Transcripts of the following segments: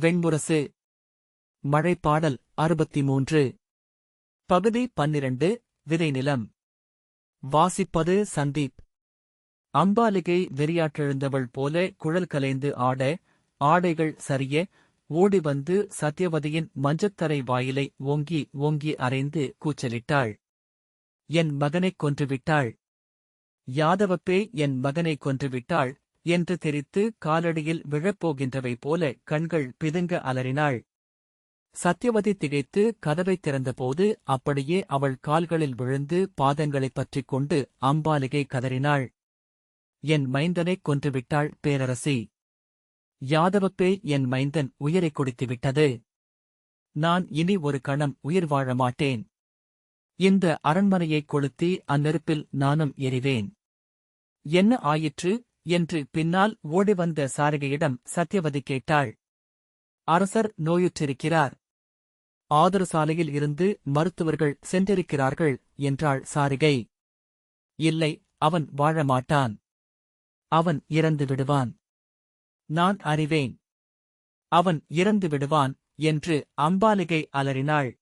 வெண்முரசு. மழைப்பாடல் அறுபத்தி மூன்று பகுதி பன்னிரண்டு விதைநிலம் வாசிப்பது சந்தீப். அம்பாலிகை வெறியாற்றெழுந்தவள் போல குழல் கலைந்து ஆட ஆடைகள் சரிய ஓடி வந்து சத்யவதியின் மஞ்சத்தரை வாயிலை ஓங்கி ஓங்கி அரைந்து கூச்சலிட்டாள். என் மகனைக் கொன்றுவிட்டாள். யாதவப்பே என் மகனைக் கொன்றுவிட்டாள். என்று தெரித்து காலடியில் விழப்போகின்றவை போல கண்கள் பிதுங்க அலறினாள். சத்யவதி திகைத்து கதவைத் திறந்தபோது அப்படியே அவள் கால்களில் விழுந்து பாதங்களைப் பற்றிக் கொண்டு அம்பாலிகை கதறினாள். என் மைந்தனைக் கொன்றுவிட்டாள் பேரரசி. யாதவப்பே என் மைந்தன் உயிரைக் கொடுத்துவிட்டது. நான் இனி ஒரு கணம் உயிர் வாழ மாட்டேன். இந்த அரண்மனையைக் கொளுத்தி அந்நெருப்பில் நானும் எறிவேன் என்ன ஆயிற்று? என்று பின்னால் ஓடி வந்த சாரிகையிடம் சத்யவதி கேட்டாள். அரசர் நோயுற்றிருக்கிறார். ஆதரசாலையில் இருந்து மருத்துவர்கள் சென்றிருக்கிறார்கள் என்றாள் சாரிகை. இல்லை அவன் வாழமாட்டான். அவன் இறந்து விடுவான். நான் அறிவேன். அவன் இறந்து விடுவான் என்று அம்பாலிகை அலறினாள்.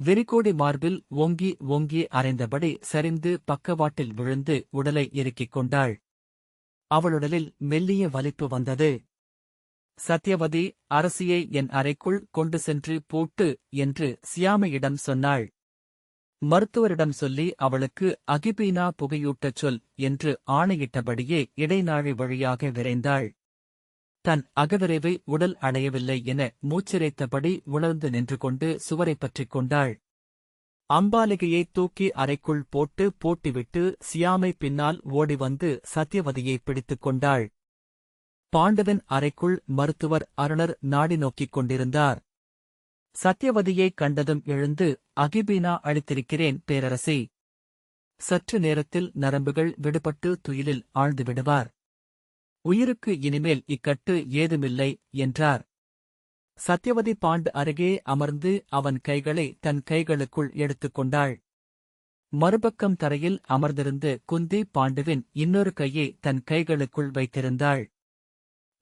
விரிகோடி மார்பில் ஓங்கி ஓங்கி அறைந்தபடி சரிந்து பக்கவாட்டில் விழுந்து உடலை இறுக்கிக் கொண்டாள். அவளுடலில் மெல்லிய வலிப்பு வந்தது. சத்யவதி அரசியை என் அறைக்குள் கொண்டு சென்று பூட்டு என்று சியாமையிடம் சொன்னாள். மருத்துவரிடம் சொல்லி அவளுக்கு அகிபீனா புகையூட்டச் சொல் என்று ஆணையிட்டபடியே இடைநாழி வழியாக விரைந்தாள். தன் அகவிரைவை உடல் அடையவில்லை என மூச்சிரைத்தபடி உணர்ந்து நின்று கொண்டு சுவரைப் பற்றிக் கொண்டாள். அம்பாலிகையை தூக்கி அறைக்குள் போட்டு பூட்டிவிட்டு சியாமை பின்னால் ஓடி வந்து சத்யவதியை பிடித்துக் கொண்டாள். பாண்டவன் அறைக்குள் மருத்துவர் அருணர் நாடி நோக்கிக் கொண்டிருந்தார். சத்யவதியை கண்டதும் எழுந்து அகிபீனா அளித்திருக்கிறேன் பேரரசி. சற்று நேரத்தில் நரம்புகள் விடுபட்டு துயிலில் ஆழ்ந்து விடுவார். உயிருக்கு இனிமேல் இக்கட்டு ஏதுமில்லை என்றார். சத்யவதி பாண்டு அருகே அமர்ந்து அவன் கைகளை தன் கைகளுக்குள் எடுத்துக் கொண்டாள். மறுபக்கம் தரையில் அமர்ந்திருந்து குந்தி பாண்டுவின் இன்னொரு கையை தன் கைகளுக்குள் வைத்திருந்தாள்.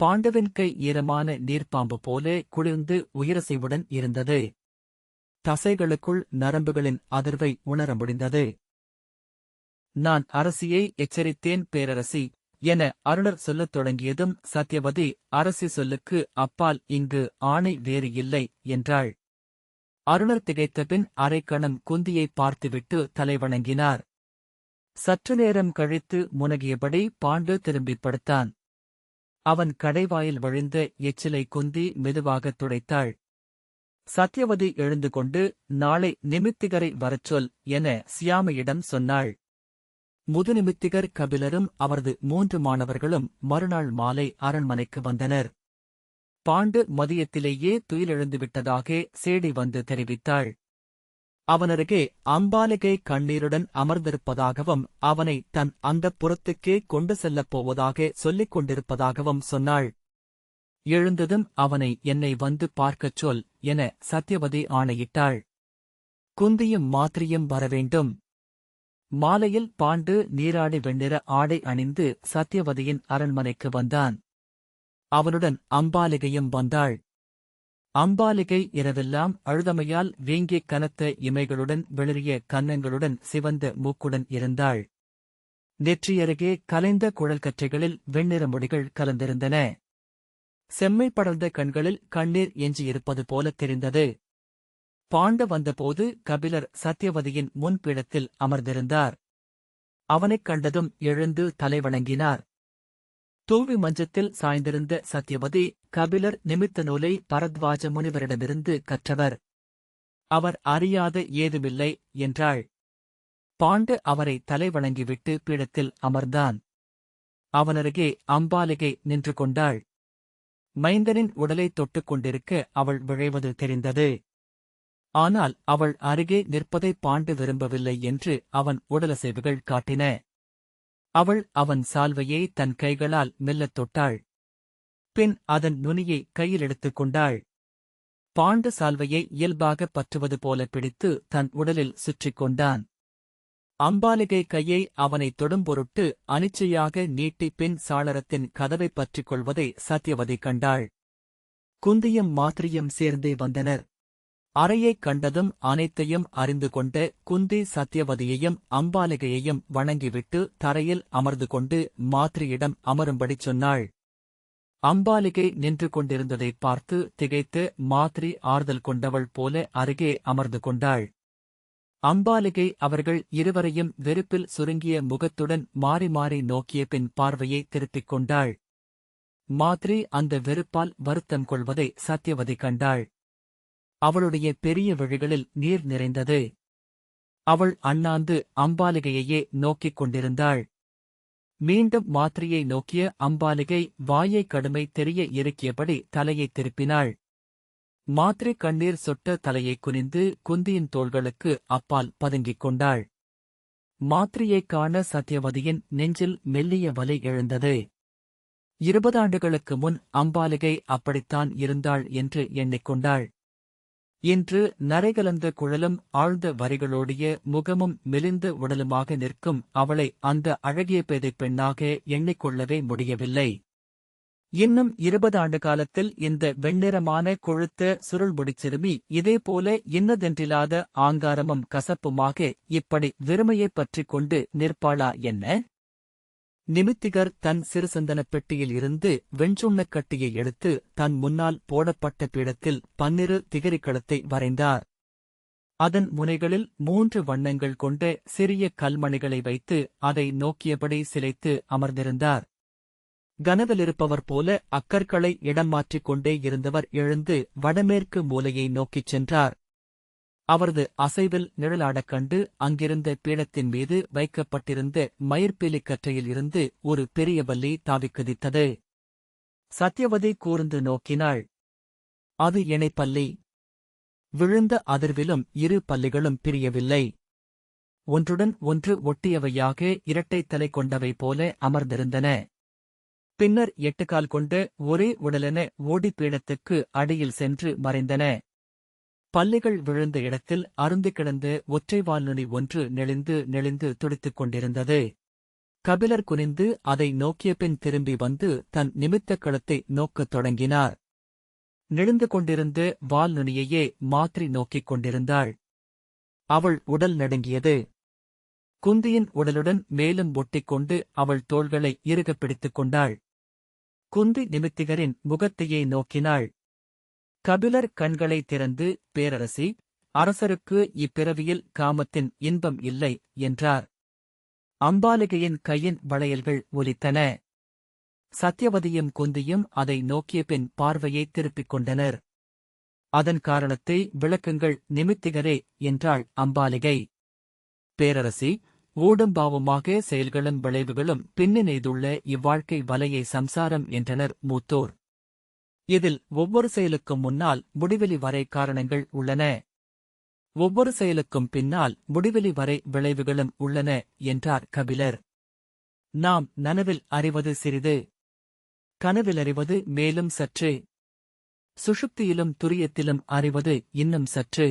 பாண்டவின் கை ஈரமான நீர்ப்பாம்பு போல குளிர்ந்து உயிரசைவுடன் இருந்தது. தசைகளுக்குள் நரம்புகளின் அதிர்வை உணர முடிந்தது. நான் அரசியை எச்சரித்தேன் பேரரசி. என அருணர் சொல்லத் தொடங்கியதும் சத்யவதி அரசி சொல்லுக்கு அப்பால் இங்கு ஆணை வேறு இல்லை என்றாள். அருணர் திகைத்தபின் அரைக்கணம் குந்தியை பார்த்துவிட்டு தலைவணங்கினார். சற்று நேரம் கழித்து முனகியபடி பாண்டு திரும்பிப் படுத்தான். அவன் கடைவாயில் வழிந்த எச்சிலை குந்தி மெதுவாகத் துடைத்தாள். சத்யவதி எழுந்து கொண்டு நாளை நிமித்திகரை வரச்சொல் என சியாமையிடம் சொன்னாள். முதுநிமித்திகர் கபிலரும் அவரது மூன்று மாணவர்களும் மறுநாள் மாலை அரண்மனைக்கு வந்தனர். பாண்டு மதியத்திலேயே துயிலெழுந்துவிட்டதாக சேடி வந்து தெரிவித்தாள். அவனருகே அம்பாலிகை கண்ணீருடன் அமர்ந்திருப்பதாகவும் அவனை தன் அந்த புறத்துக்கே கொண்டு செல்லப் போவதாக சொல்லிக் கொண்டிருப்பதாகவும் சொன்னாள். எழுந்ததும் அவனை என்னை வந்து பார்க்கச் சொல் என சத்யவதி ஆணையிட்டாள். குந்தியும் மாத்திரியும் வரவேண்டும். மாலையில் பாண்டு நீராடி வெண்ணிற ஆடை அணிந்து சத்யவதியின் அரண்மனைக்கு வந்தான். அவனுடன் அம்பாலிகையும் வந்தாள். அம்பாலிகை இரவெல்லாம் அழுதமையால் வீங்கிக் கனத்த இமைகளுடன் வெளிரிய கன்னங்களுடன் சிவந்த மூக்குடன் இருந்தாள். நெற்றியருகே கலைந்த குழல்கற்றைகளில் வெண்ணிற முடிகள் கலந்திருந்தன. செம்மை படர்ந்த கண்களில் கண்ணீர் எஞ்சியிருப்பது போல தெரிந்தது. பாண்ட வந்தபோது கபிலர் சத்யவதியின் முன்பிடத்தில் அமர்ந்திருந்தார். அவனைக் கண்டதும் எழுந்து தலைவணங்கினார். தூவி மஞ்சத்தில் சாய்ந்திருந்த சத்யவதி கபிலர் நிமித்த நூலை பரத்வாஜ முனிவரிடமிருந்து கற்றவர். அவர் அறியாத ஏதுமில்லை என்றாள். பாண்டு அவரை தலைவணங்கிவிட்டு பீடத்தில் அமர்ந்தான். அவனருகே அம்பாலிகை நின்று கொண்டாள். மைந்தனின் உடலை தொட்டுக் கொண்டிருக்க அவள் விழைவது தெரிந்தது. ஆனால் அவள் அருகே நிற்பதை பாண்டு விரும்பவில்லை என்று அவன் உடலசைவுகள் காட்டின. அவள் அவன் சால்வையை தன் கைகளால் மெல்லத் தொட்டாள். பின் அதன் நுனியை கையில் எடுத்துக் கொண்டாள். பாண்டு சால்வையை இயல்பாகப் பற்றுவது போல பிடித்து தன் உடலில் சுற்றிக் கொண்டான். அம்பாலிகை கையை அவனை தொடும் பொருட்டு அனிச்சையாக நீட்டி பின் சாளரத்தின் கதவைப் பற்றிக் கொள்வதை சத்யவதி கண்டாள். குந்தியும் மாத்திரியும் சேர்ந்தே வந்தனர். அறையைக் கண்டதும் அனைத்தையும் அறிந்து கொண்ட குந்தி சத்தியவதியையும் அம்பாலிகையையும் வணங்கிவிட்டு தரையில் அமர்ந்து கொண்டு மாத்ரியிடம் அமரும்படிச் சொன்னாள். அம்பாலிகை நின்று கொண்டிருந்ததைப் பார்த்து திகைத்து மாத்ரி ஆறுதல் கொண்டவள் போல அருகே அமர்ந்து கொண்டாள். அம்பாலிகை அவர்கள் இருவரையும் வெறுப்பில் சுருங்கிய முகத்துடன் மாறி மாறி நோக்கிய பின் பார்வையை திருப்பிக் கொண்டாள். மாத்ரி அந்த வெறுப்பால் வருத்தம் கொள்வதை சத்தியவதி கண்டாள். அவளுடைய பெரிய விழிகளில் நீர் நிறைந்தது. அவள் அண்ணாந்து அம்பாலிகையையே நோக்கிக் கொண்டிருந்தாள். மீண்டும் மாத்திரையை நோக்கிய அம்பாலிகை வாயை கடுமை தெரிய இறுக்கியபடி தலையைத் திருப்பினாள். மாத்திரை கண்ணீர் சொட்ட தலையைக் குனிந்து குந்தியின் தோள்களுக்கு அப்பால் பதுங்கிக் கொண்டாள். மாத்திரையைக் காண சத்தியவதியின் நெஞ்சில் மெல்லிய வலி எழுந்தது. இருபதாண்டுகளுக்கு முன் அம்பாலிகை அப்படித்தான் இருந்தாள் என்று எண்ணிக்கொண்டாள். இன்று நரைகலந்த குழலும் ஆழ்ந்த வரிகளோடைய முகமும் மெலிந்த உடலுமாக நிற்கும் அவளை அந்த அழகிய பேதை பெண்ணாக எண்ணிக்கொள்ளவே முடியவில்லை. இன்னும் இருபது ஆண்டு காலத்தில் இந்த வெண்ணிறமான கொழுத்த சுருள்முடிச் சிறுமி இதேபோல இன்னதென்றில்லாத ஆங்காரமும் கசப்புமாக இப்படி வெறுமையைப் பற்றிக் கொண்டு நிற்பாளா என்ன? நிமித்திகர் தன் சிறுசந்தனப் பெட்டியில் இருந்து வெண்சுண்ணக் கட்டியை எடுத்து தன் முன்னால் போடப்பட்ட பீடத்தில் பன்னிரு திகரிக்களத்தை வரைந்தார். அதன் முனைகளில் மூன்று வண்ணங்கள் கொண்ட சிறிய கல்மணிகளை வைத்து அதை நோக்கியபடி சிலைத்து அமர்ந்திருந்தார். கனவிலிருப்பவர் போல அக்கற்களை இடம் மாற்றிக் கொண்டே இருந்தவர் எழுந்து வடமேற்கு மூலையை நோக்கிச் சென்றார். அவரது அசைவில் நிழலாடக் கண்டு அங்கிருந்த பீடத்தின் மீது வைக்கப்பட்டிருந்த மயிர்பீலிக் கற்றையில் இருந்து ஒரு பெரிய பல்லி தாவிக்குதித்தது சத்யவதி கூர்ந்து நோக்கினாள். அது இணைப்பல்லி விழுந்த அதிர்விலும் இரு பல்லிகளும் பிரியவில்லை. ஒன்றுடன் ஒன்று ஒட்டியவையாக இரட்டைத் தலை கொண்டவை போல அமர்ந்திருந்தன. பின்னர் எட்டுக்கால் கொண்டு ஒரே உடலென ஓடிப் பீடத்துக்கு அடியில் சென்று மறைந்தன. பல்லிகள் விழுந்த இடத்தில் அருந்து கிடந்த ஒற்றை வால்நுனி ஒன்று நெளிந்து நெளிந்து துடித்துக் கொண்டிருந்தது. கபிலர் குனிந்து அதை நோக்கிய பின் திரும்பி வந்து தன் நிமித்தக் களத்தை நோக்கத் தொடங்கினார். நெளிந்து கொண்டிருந்த வால்நுனியையே மாத்திரி நோக்கிக் கொண்டிருந்தாள். அவள் உடல் நடுங்கியது. குந்தியின் உடலுடன் மேலும் ஒட்டிக்கொண்டு அவள் தோள்களை இறுகப் பிடித்துக் கொண்டாள். குந்தி நிமித்திகரின் முகத்தையே நோக்கினாள். கபிலர் கண்களை திறந்து பேரரசி அரசருக்கு இப்பிறவியில் காமத்தின் இன்பம் இல்லை என்றார். அம்பாலிகையின் கையின் வளையல்கள் ஒலித்தன. சத்யவதியும் குந்தியும் அதை நோக்கிய பின் பார்வையை திருப்பிக் கொண்டனர். அதன் காரணத்தை விளக்குங்கள் நிமித்திகரே என்றாள் அம்பாலிகை. பேரரசி ஊடம்பாவமாக செயல்களும் விளைவுகளும் பின்னிணிய்துள்ள இவ்வாழ்க்கை வலையை சம்சாரம் என்றனர் மூத்தோர். இதில் ஒவ்வொரு செயலுக்கும் முன்னால் முடிவெளி வரை காரணங்கள் உள்ளன. ஒவ்வொரு செயலுக்கும் பின்னால் முடிவெளி வரை விளைவுகளும் உள்ளன என்றார் கபிலர். நாம் நனவில் அறிவது சிறிது. கனவில் அறிவது மேலும் சற்று. சுஷுப்தியிலும் துரியத்திலும் அறிவது இன்னும் சற்று.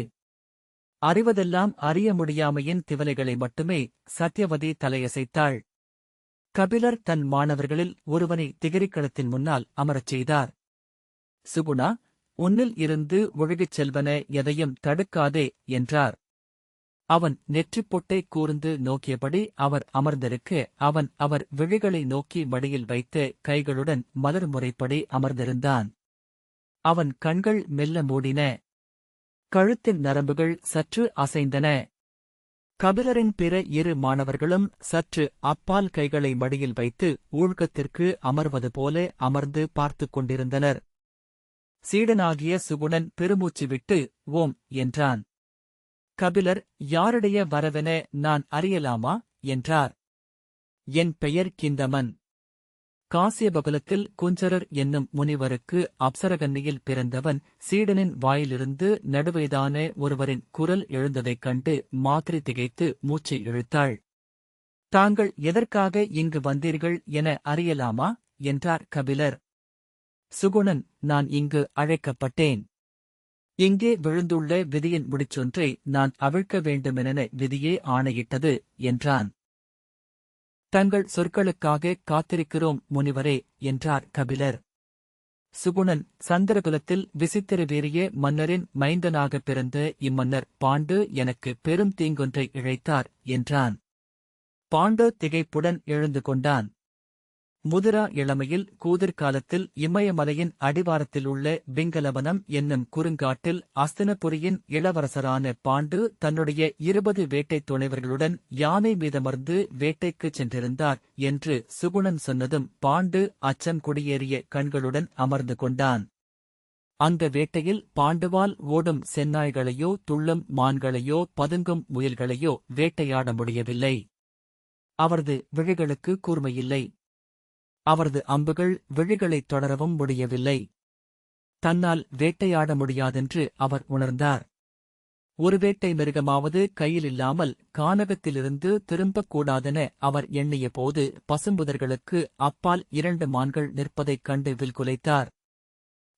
அறிவதெல்லாம் அறிய முடியாமையின் திவலைகளை மட்டுமே சத்யவதி தலையசைத்தாள். கபிலர் தன் மாணவர்களில் ஒருவனை திகரிக்களத்தின் முன்னால் அமரச் செய்தார். சுகுணா உன்னில் இருந்து ஒழுகிச் செல்வன எதையும் தடுக்காதே என்றார். அவன் நெற்றிப் பொட்டை கூர்ந்து நோக்கியபடி அவர் அமர்ந்திருக்க. அவன் அவர் விழிகளை நோக்கி வழியில் வைத்து கைகளுடன் மலர் முறைப்படி அமர்ந்திருந்தான். அவன் கண்கள் மெல்ல மூடின. கழுத்தின் நரம்புகள் சற்று அசைந்தன. கபிலரின் பிற இரு மாணவர்களும் சற்று அப்பால் கைகளை மடியில் வைத்து ஊழ்கத்திற்கு அமர்வது போல அமர்ந்து பார்த்துக் கொண்டிருந்தனர். சீடனாகிய சுகுணன் பெருமூச்சு விட்டு ஓம் என்றான். கபிலர் யாருடைய வரவென நான் அறியலாமா? என்றார். என் பெயர் கிந்தமன். காசியபகுலத்தில் குஞ்சரர் என்னும் முனிவருக்கு அப்சரகன்னியில் பிறந்தவன் சீடனின் வாயிலிருந்து நடுவயதான ஒருவரின் குரல் எழுந்ததைக் கண்டு மாத்திரை திகைத்து மூச்சை இழுத்தாள். தாங்கள் எதற்காக இங்கு வந்தீர்கள் என அறியலாமா? என்றார் கபிலர். சுகுணன் நான் இங்கு அழைக்கப்பட்டேன். இங்கே விழுந்துள்ள விதியின் முடிச்சொன்றை நான் அவிழ்க்க வேண்டுமென விதியே ஆணையிட்டது என்றான். தங்கள் சொற்களுக்காக காத்திருக்கிறோம் முனிவரே என்றார் கபிலர். சுகுணன் சந்திரகுலத்தில் விசித்திர வீரிய மன்னரின் மைந்தனாகப் பிறந்த இம்மன்னர் பாண்டு எனக்கு பெரும் தீங்கொன்றை இழைத்தார் என்றான். பாண்டு திகைப்புடன் எழுந்து கொண்டான். முதிரா இளமையில் கூதிர்காலத்தில் இமயமலையின் அடிவாரத்தில் உள்ள பிங்கலவனம் என்னும் குறுங்காட்டில் அஸ்தினபுரியின் இளவரசரான பாண்டு தன்னுடைய இருபது வேட்டைத் துணைவர்களுடன் யானை மீதமர்ந்து வேட்டைக்குச் சென்றிருந்தார் என்று சுகுணன் சொன்னதும் பாண்டு அச்சம் குடியேறிய கண்களுடன் அமர்ந்து கொண்டான். அந்த வேட்டையில் பாண்டுவால் ஓடும் செந்நாய்களையோ துள்ளும் மான்களையோ பதுங்கும் முயல்களையோ வேட்டையாட முடியவில்லை. அவரது விழிகளுக்கு கூர்மையில்லை. அவரது அம்புகள் விழிகளைத் தொடரவும் முடியவில்லை. தன்னால் வேட்டையாட முடியாதென்று அவர் உணர்ந்தார். ஒரு வேட்டை மிருகமாவது கையிலில்லாமல் கானகத்திலிருந்து திரும்பக் கூடாதென அவர் எண்ணிய போது பசும்புதர்களுக்கு அப்பால் இரண்டு மான்கள் நிற்பதைக் கண்டு வில்குலைத்தார்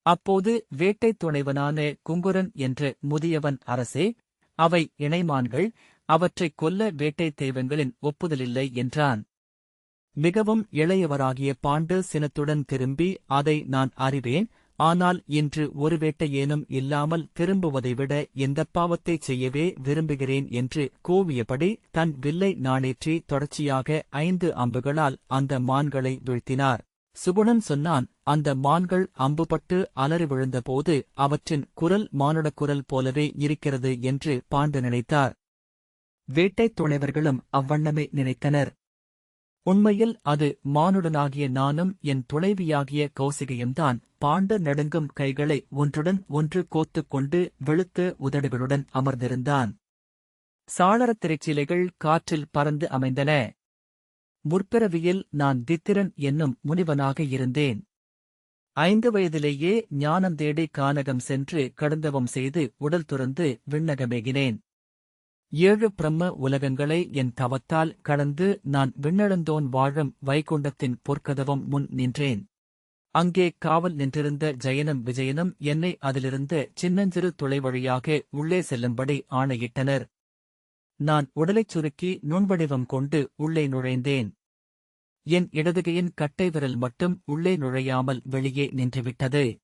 அப்போது வேட்டைத் துணைவனான குங்குரன் என்ற முதியவன் அரசே அவை இணைமான்கள் அவற்றைக் கொல்ல வேட்டைத் தெய்வங்களின் ஒப்புதலில்லை என்றான். மிகவும் இளையவராகிய பாண்டு சினத்துடன் திரும்பி அதை நான் அறிவேன். ஆனால் இன்று ஒரு வேட்டையேனும் இல்லாமல் திரும்புவதை விட எந்தப் பாவத்தைச் செய்யவே விரும்புகிறேன் என்று கூவியபடி தன் வில்லை நாணேற்றி தொடர்ச்சியாக ஐந்து அம்புகளால் அந்த மான்களை வீழ்த்தினார். சுகுணன் சொன்னான் அந்த மான்கள் அம்புபட்டு அலறி விழுந்தபோது அவற்றின் குரல் மானுடக் குரல் போலவே இருக்கிறது என்று பாண்டு நினைத்தார். வேட்டைத் துணைவர்களும் அவ்வண்ணமே நினைத்தனர். உண்மையில் அது மானுடனாகிய நானும் என் துணைவியாகிய கௌசிகையும்தான். பாண்ட நடுங்கும் கைகளை ஒன்றுடன் ஒன்று கோத்துக் கொண்டு வெளுத்த உதடுகளுடன் அமர்ந்திருந்தான். சாளரத் திரைச்சீலைகள் காற்றில் பறந்து அமைந்தன. முற்பிறவியில் நான் தித்திரன் என்னும் முனிவனாக இருந்தேன். ஐந்து வயதிலேயே ஞானம் தேடி கானகம் சென்று கடந்தவம் செய்து உடல் துறந்து விண்ணகமேகினேன். ஏழு பிரம்ம உலகங்களை என் தவத்தால் கடந்து நான் விண்ணெழுந்தோன் வாழும் வைகுண்டத்தின் பொற்கதவம் முன் நின்றேன். அங்கே காவல் நின்றிருந்த ஜெயனும் விஜயனும் என்னை அதிலிருந்த சின்னஞ்சிறு துளை வழியாக உள்ளே செல்லும்படி ஆணையிட்டனர். நான் உடலைச் சுருக்கி நுண்வடிவம் கொண்டு உள்ளே நுழைந்தேன். என் இடதுகையின் கட்டை விரல் மட்டும் உள்ளே நுழையாமல் வெளியே நின்றுவிட்டது.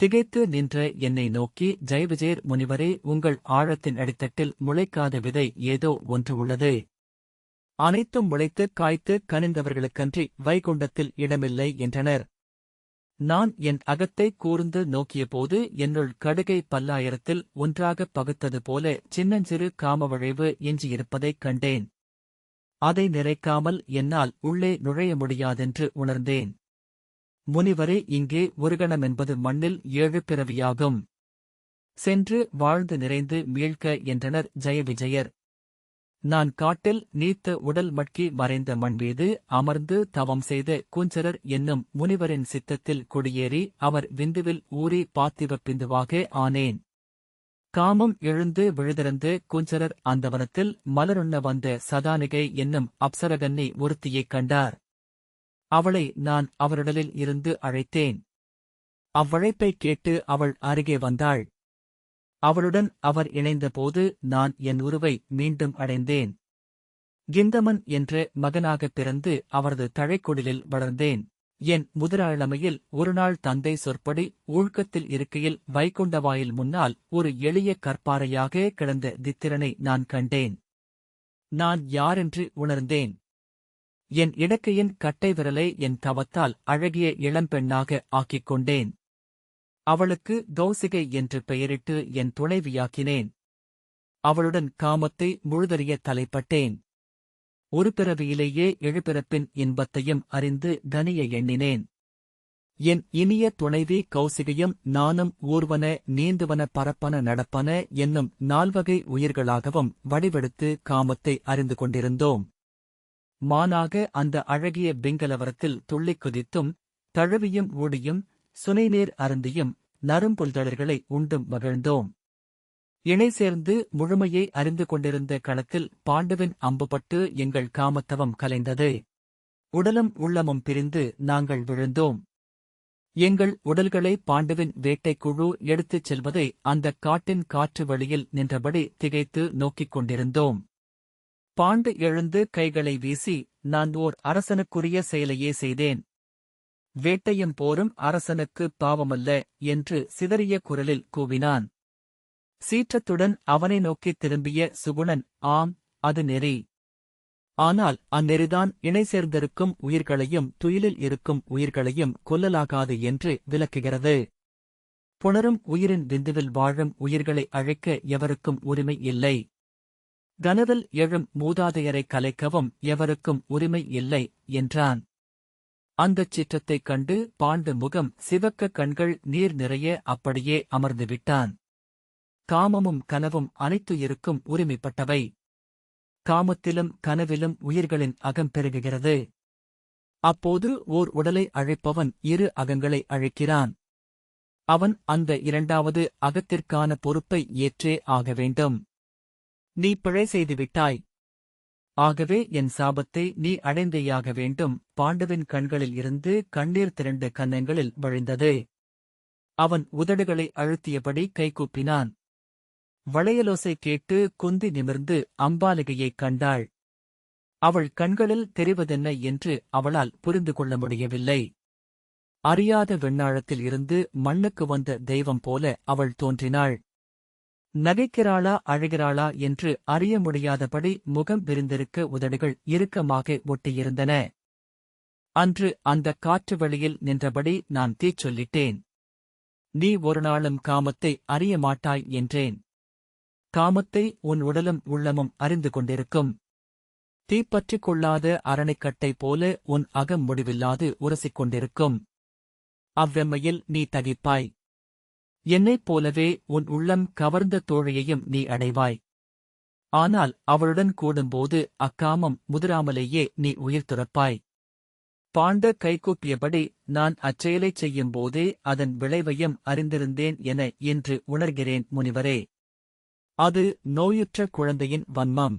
திகைத்து நின்ற என்னை நோக்கி ஜெயவிஜயர் முனிவரே உங்கள் ஆழத்தின் அடித்தட்டில் முளைக்காத விதை ஏதோ ஒன்று உள்ளது. அனைத்தும் முளைத்து காய்த்து கனிந்தவர்களுக்கன்றி வைகுண்டத்தில் இடமில்லை என்றனர். நான் என் அகத்தை கூர்ந்து நோக்கியபோது என்னுள் கடுகை பல்லாயிரத்தில் ஒன்றாகப் பகுத்தது போல சின்னஞ்சிறு காமவழைவு எஞ்சியிருப்பதைக் கண்டேன். அதை நிறைக்காமல் என்னால் உள்ளே நுழைய முடியாதென்று உணர்ந்தேன். முனிவரே இங்கே ஒருகணம் என்பது மண்ணில் ஏழு பிறவியாகும். சென்று வாழ்ந்து நிறைந்து மீழ்க என்றனர் ஜெயவிஜயர். நான் காட்டில் நீத்த உடல் மட்கி மறைந்த மண் மீது அமர்ந்து தவம் செய்த குஞ்சரர் என்னும் முனிவரின் சித்தத்தில் குடியேறி அவர் விந்துவில் ஊறி பாத்திவ பிந்துவாக ஆனேன். காமம் எழுந்து விழுதிறந்து குஞ்சரர் அந்தவனத்தில் மலருண்ண வந்த சதானிகை என்னும் அப்சரகன்னை ஒருத்தியைக் கண்டார். அவளை நான் அவருடலில் இருந்து அழைத்தேன். அவ்வழைப்பைக் கேட்டு அவள் அருகே வந்தாள். அவளுடன் அவர் இணைந்தபோது நான் என் உருவை மீண்டும் அடைந்தேன். கிந்தமன் என்ற மகனாகப் பிறந்து அவரது தழைக்குடலில் வளர்ந்தேன். என் முதலாளமையில் ஒருநாள் தந்தை சொற்படி ஊழ்க்கத்தில் இருக்கையில் வைகுண்டவாயில் முன்னால் ஒரு எளிய கற்பாறையாக கிடந்த தித்திரனை நான் கண்டேன். நான் யாரென்று உணர்ந்தேன். என் இடக்கையின் கட்டை விரலை என் தவத்தால் அழகிய இளம்பெண்ணாக ஆக்கிக் கொண்டேன் அவளுக்கு கௌசிகை என்று பெயரிட்டு என் துணைவியாக்கினேன். அவளுடன் காமத்தை முழுதறிய தலைப்பட்டேன். ஒரு பிறவியிலேயே எழுபிறப்பின் இன்பத்தையும் அறிந்து கனிய எண்ணினேன். என் இனிய துணைவி கௌசிகையும் நானும் ஊர்வன நீந்துவன பரப்பன நடப்பன என்னும் நால்வகை உயிர்களாகவும் வடிவெடுத்து காமத்தை அறிந்து கொண்டிருந்தோம். மானாக அந்த அழகிய பிங்கலவரத்தில் துள்ளிக் குதித்தும் தழுவியும் ஊடியும் சுனைநீர் அருந்தியும் நரும்புல்தளர்களை உண்டும் மகிழ்ந்தோம். இணை சேர்ந்து முழுமையை அறிந்து கொண்டிருந்த களத்தில் பாண்டுவின் அம்புபட்டு எங்கள் காமத்தவம் கலைந்தது. உடலும் உள்ளமும் பிரிந்து நாங்கள் விழுந்தோம். எங்கள் உடல்களை பாண்டுவின் வேட்டைக்குழு எடுத்துச் செல்வதை அந்தக் காட்டின் காற்று வழியில் நின்றபடி திகைத்து நோக்கிக் கொண்டிருந்தோம். பாண்டு எழுந்து கைகளை வீசி நான் ஓர் அரசனுக்குரிய செயலையே செய்தேன். வேட்டையும் போரும் அரசனுக்கு பாவமல்ல என்று சிதறிய குரலில் கூவினான். சீற்றத்துடன் அவனை நோக்கித் திரும்பிய சுகுணன் ஆம் அது நெறி. ஆனால் அந்நெறிதான் இணை சேர்ந்திருக்கும் உயிர்களையும் துயிலில் இருக்கும் உயிர்களையும் கொல்லலாகாது என்று விளக்குகிறது. புணரும் உயிரின் விந்துவில் வாழும் உயிர்களை அழைக்க எவருக்கும் உரிமை இல்லை. கனவில் எழும் மூதாதையரை கலைக்கவும் எவருக்கும் உரிமை இல்லை என்றான். அந்தச் சிற்றத்தைக் கண்டு பாண்டு முகம் சிவக்க கண்கள் நீர் நிறைய அப்படியே அமர்ந்துவிட்டான் காமமும் கனவும் அனைத்து இருக்கும் உரிமைப்பட்டவை. காமத்திலும் கனவிலும் உயிர்களின் அகம் பெருகுகிறது. அப்போது ஓர் உடலை அழைப்பவன் இரு அகங்களை அழைக்கிறான். அவன் அந்த இரண்டாவது அகத்திற்கான பொறுப்பை ஏற்றே ஆக வேண்டும். நீ பிழை செய்துவிட்டாய். ஆகவே என் சாபத்தை நீ அடைந்தேயாக வேண்டும். பாண்டவின் கண்களில் இருந்து கண்ணீர் திரண்டு கன்னங்களில் வழிந்தது. அவன் உதடுகளை அழுத்தியபடி கைகூப்பினான் வளையலோசை கேட்டு குந்தி நிமிர்ந்து அம்பாலிகையைக் கண்டாள். அவள் கண்களில் தெரிவதென்ன என்று அவளால் புரிந்து கொள்ள முடியவில்லை. அறியாத வெண்ணாழத்தில் இருந்து மண்ணுக்கு வந்த தெய்வம் போல அவள் தோன்றினாள். நகைக்கிறாளா அழுகிறாளா என்று அறிய முடியாதபடி முகம் விரிந்திருக்க உதடுகள் இறுக்கமாக ஒட்டியிருந்தன. அன்று அந்த காற்று வழியில் நின்றபடி நான் தீச் சொல்லிட்டேன். நீ ஒரு நாளும் காமத்தை அறிய மாட்டாய் என்றேன். காமத்தை உன் உடலும் உள்ளமும் அறிந்து கொண்டிருக்கும். தீப்பற்றிக் கொள்ளாத அரணைக்கட்டை போல உன் அகம் முடிவில்லாது உரசிக் கொண்டிருக்கும். அவ்வெம்மையில் நீ தவிப்பாய். என்னைப் போலவே உன் உள்ளம் கவர்ந்த தோழையையும் நீ அடைவாய். ஆனால் அவளுடன் கூடும்போது அக்காமம் முதிராமலேயே நீ உயிர் துறப்பாய். பாண்ட கைகூப்பியபடி நான் அச்செயலைச் செய்யும்போதே அதன் விளைவையும் அறிந்திருந்தேன் என இன்று உணர்கிறேன் முனிவரே. அது நோயுற்ற குழந்தையின் வன்மம்.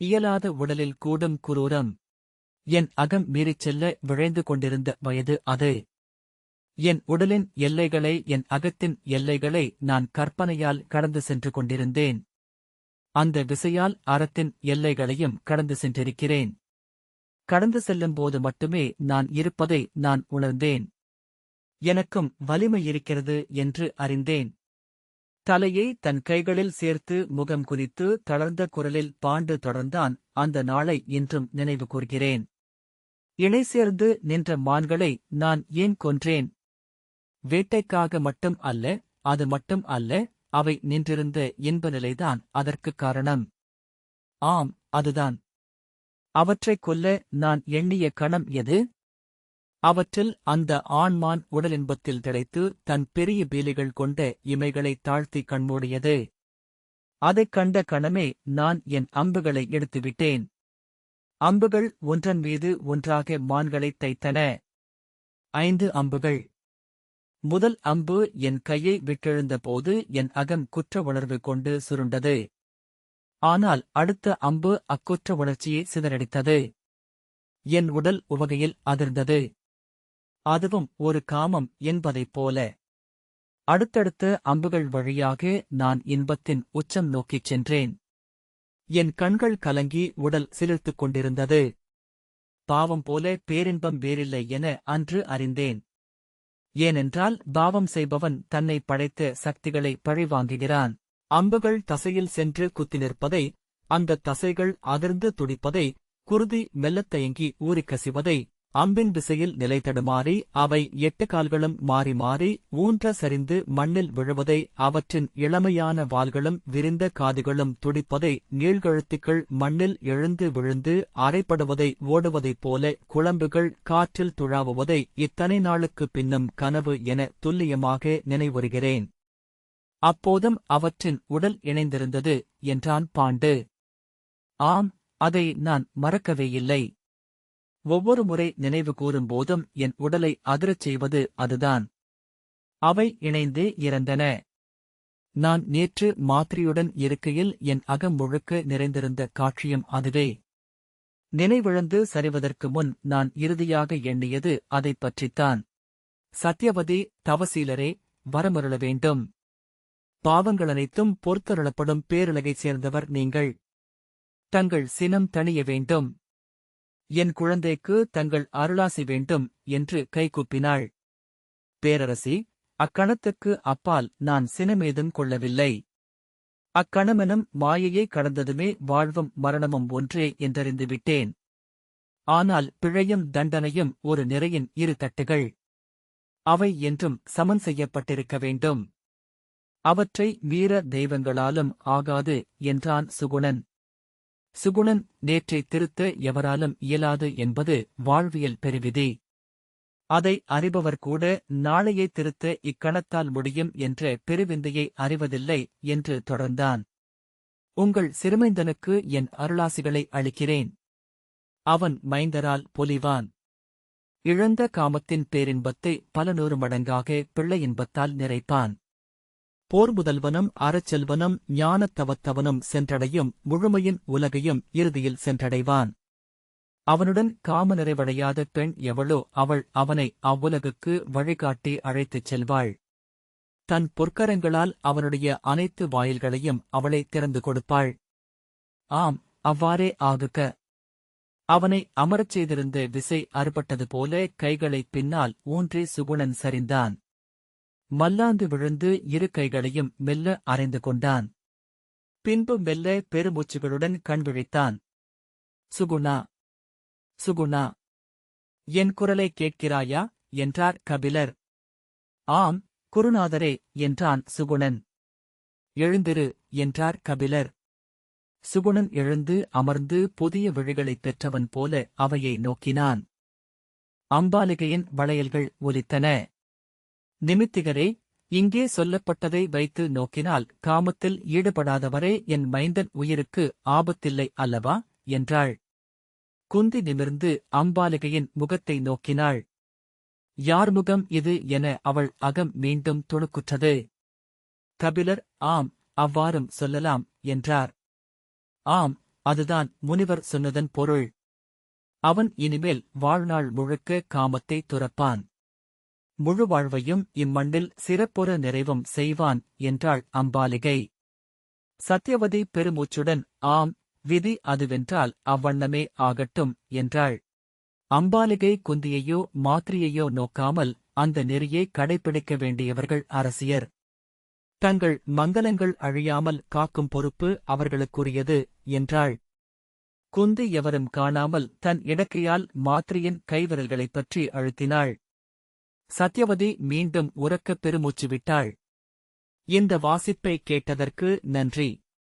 இயலாத உடலில் கூடும் குரூரம். என் அகம் மீறிச் செல்ல விழைந்து கொண்டிருந்த வயது அது. என் உடலின் எல்லைகளை என் அகத்தின் எல்லைகளை நான் கற்பனையால் கடந்து சென்று கொண்டிருந்தேன். அந்த விசையால் அறத்தின் எல்லைகளையும் கடந்து சென்றிருக்கிறேன். கடந்து செல்லும்போது மட்டுமே நான் இருப்பதை நான் உணர்ந்தேன். எனக்கும் வலிமை இருக்கிறது என்று அறிந்தேன். தலையை தன் கைகளில் சேர்த்து முகம் குதித்து தளர்ந்த குரலில் பாண்டு தொடர்ந்தான் அந்த நாளை இன்றும் நினைவு கூர்கிறேன். இணை சேர்ந்து நின்ற மான்களை நான் ஏன் கொன்றேன்? வேட்டைக்காக மட்டும் அல்ல அது மட்டும் அல்ல அவை நின்றிருந்த இன்ப நிலைதான் அதற்குக் காரணம். ஆம் அதுதான். அவற்றைக் கொல்ல நான் எண்ணிய கணம் எது? அவற்றில் அந்த ஆண்மான் உடலின்பத்தில் திளைத்து தன் பெரிய பீலிகள் கொண்ட இமைகளை தாழ்த்தி கண்மூடியது. அதைக் கண்ட கணமே நான் என் அம்புகளை எடுத்துவிட்டேன். அம்புகள் ஒன்றன் மீது ஒன்றாக மான்களைத் தைத்தன. ஐந்து அம்புகள். முதல் அம்பு என் கையை விட்டெழுந்தபோது என் அகம் குற்ற உணர்வு கொண்டு சுருண்டது. ஆனால் அடுத்த அம்பு அக்குற்ற உணர்ச்சியை சிதறடித்தது. என் உடல் உவகையில் அதிர்ந்தது. அதுவும் ஒரு காமம் என்பதைப் போல. அடுத்தடுத்த அம்புகள் வழியாக நான் இன்பத்தின் உச்சம் நோக்கிச் சென்றேன். என் கண்கள் கலங்கி உடல் சிலிர்த்துக் கொண்டிருந்தது. பாவம் போல பேரின்பம் வேறில்லை என அன்று அறிந்தேன். ஏனென்றால் பாவம் செய்பவன் தன்னை படைத்த சக்திகளை பழிவாங்குகிறான். அம்புகள் தசையில் சென்று குத்தி நிற்பதை அந்த தசைகள் அதிர்ந்து துடிப்பதை குருதி மெல்லத் தயங்கி ஊறிக்கசிவதை அம்பின் திசையில் நிலைத்தடுமாறி அவை எட்டு கால்களும் மாறி மாறி ஊன்ற சரிந்து மண்ணில் விழுவதை அவற்றின் இளமையான வாள்களும் விரிந்த காதுகளும் துடிப்பதை நீழ்கழுத்துக்கள் மண்ணில் எழுந்து விழுந்து அரைப்படுவதை ஓடுவதைப் போல குழம்புகள் காற்றில் துழாவுவதை இத்தனை நாளுக்குப் பின்னும் கனவு என துல்லியமாக நினைவுறுகிறேன். அப்போதும் அவற்றின் உடல் இணைந்திருந்தது என்றான் பாண்டு. ஆம் அதை நான் மறக்கவே இல்லை. ஒவ்வொரு முறை நினைவு கூறும்போதும் என் உடலை அதிரச் செய்வது அதுதான். அவை இணைந்தே இறந்தன. நான் நேற்று மாத்திரையுடன் இருக்கையில் என் அகம் முழுக்க நிறைந்திருந்த காட்சியும் அதுவே. நினைவிழந்து சரிவதற்கு முன் நான் இறுதியாக எண்ணியது அதைப் பற்றித்தான். சத்யவதி தவசீலரே வரமருள வேண்டும். பாவங்களனைத்தும் பொறுத்தருளப்படும் பேருலகைச் சேர்ந்தவர் நீங்கள். தங்கள் சினம் தணிய வேண்டும். என் குழந்தைக்கு தங்கள் அருளாசி வேண்டும் என்று கைகூப்பினாள் பேரரசி அக்கணத்துக்கு அப்பால் நான் சினமேதும் கொள்ளவில்லை. அக்கணமெனும் மாயையை கடந்ததுமே வாழ்வும் மரணமும் ஒன்றே என்றறிந்து விட்டேன் ஆனால் பிழையும் தண்டனையும் ஒரு நிறையின் இரு தட்டுகள். அவை என்றும் சமன் செய்யப்பட்டிருக்க வேண்டும். அவற்றை வீர தெய்வங்களாலும் ஆகாது என்றான் சுகுணன். சுகுணன் நேற்றை திருத்த எவராலும் இயலாது என்பது வாழ்வியல் பெருவிதி. அதை அறிபவர் கூட நாளையை திருத்த இக்கணத்தால் முடியும் என்ற பெருவிந்தையை அறிவதில்லை என்று தொடர்ந்தான். உங்கள் சிறுமைந்தனுக்கு என் அருளாசிகளை அளிக்கிறேன். அவன் மைந்தரால் பொலிவான். இழந்த காமத்தின் பேரின்பத்தை பல நூறு மடங்காக பிள்ளை இன்பத்தால் நிறைப்பான். போர் முதல்வனும் அறச்செல்வனும் ஞானத்தவத்தவனும் சென்றடையும் முழுமையின் உலகையும் இறுதியில் சென்றடைவான். அவனுடன் காம நிறைவடையாத பெண் எவளோ அவள் அவனை அவ்வுலகுக்கு வழிகாட்டி அழைத்துச் செல்வாள். தன் பொற்கரங்களால் அவனுடைய அனைத்து வாயில்களையும் அவளை திறந்து கொடுப்பாள். ஆம் அவ்வாறே ஆகுக. அவனை அமரச் செய்திருந்த விசை அறுபட்டது போல கைகளை பின்னால் ஊன்றி சுகுணன் சரிந்தான். மல்லாந்து விழுந்து இரு கைகளையும் மெல்ல அறைந்து கொண்டான். பின்பு மெல்ல பெருமூச்சுகளுடன் கண் விழித்தான். சுகுணா சுகுணா என் குரலை கேட்கிறாயா? என்றார் கபிலர். ஆம் குருநாதரே என்றான் சுகுணன். எழுந்திரு என்றார் கபிலர். சுகுணன் எழுந்து அமர்ந்து புதிய விழிகளைப் பெற்றவன் போல அவையை நோக்கினான். அம்பாலிகையின் வளையல்கள் ஒலித்தன. நிமித்திகரே இங்கே சொல்லப்பட்டதை வைத்து நோக்கினால் காமத்தில் ஈடுபடாதவரே என் மைந்தன் உயிருக்கு ஆபத்தில்லை அல்லவா? என்றாள். குந்தி நிமிர்ந்து அம்பாலிகையின் முகத்தை நோக்கினாள். யார் முகம் இது என அவள் அகம் மீண்டும் துணுக்குற்றது. கபிலர் ஆம் அவ்வாறும் சொல்லலாம் என்றார். ஆம் அதுதான் முனிவர் சொன்னதன் பொருள். அவன் இனிமேல் வாழ்நாள் முழுக்க காமத்தை துறப்பான். முழு வாழ்வையும் இம்மண்ணில் சிறப்புற நிறைவும் செய்வான் என்றாள் அம்பாலிகை. சத்யவதி பெருமூச்சுடன் ஆம் விதி அதுவென்றால் அவ்வண்ணமே ஆகட்டும் என்றாள். அம்பாலிகை குந்தியையோ மாத்திரியையோ நோக்காமல் அந்த நெறியை கடைப்பிடிக்க வேண்டியவர்கள் அரசியர். தங்கள் மங்கலங்கள் அழியாமல் காக்கும் பொறுப்பு அவர்களுக்குரியது என்றாள். குந்தி எவரும் காணாமல் தன் இடக்கையால் மாத்திரையின் கைவிரல்களைப் பற்றி அழுத்தினாள். சத்யவதி மீண்டும் உறக்கப் பெருமூச்சு விட்டாள். இந்த வாசிப்பை கேட்டதற்கு நன்றி.